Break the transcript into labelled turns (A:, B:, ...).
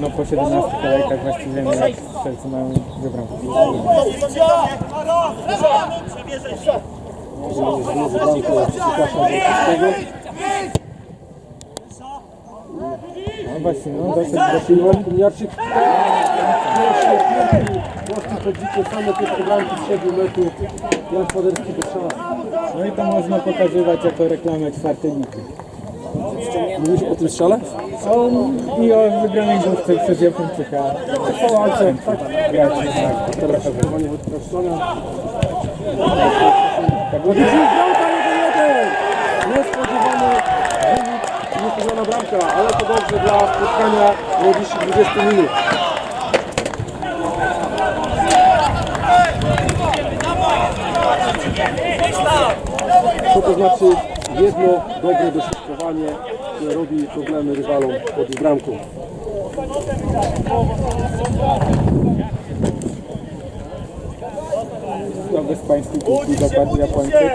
A: no po 17 kolejkach właściwie nie jak strzelcy mają wybrał. No właśnie, no dosyć do siły.
B: Jarczyk to dzikie, same te bramki z 7 metrów. Jan Paderski do strzała.
A: No i to można pokazywać jako reklamę czwartej ligi.
B: Mówisz o tym strzale?
A: On i o wygranej główce przez Japończyka. Po walce graczy, tak.
B: Teraz szykowanie Wojtka Stonia.
A: Tak było
B: Bramka 1-1! Niespodziewany wynik, niespodziewana bramka, ale to dobrze dla spotkania najbliższych 20 minut. Co to znaczy jedno dobre dośrodkowanie, które robi problemy rywalom pod bramką?
A: Kto bez pańskiej piłki zapadł Japończyk?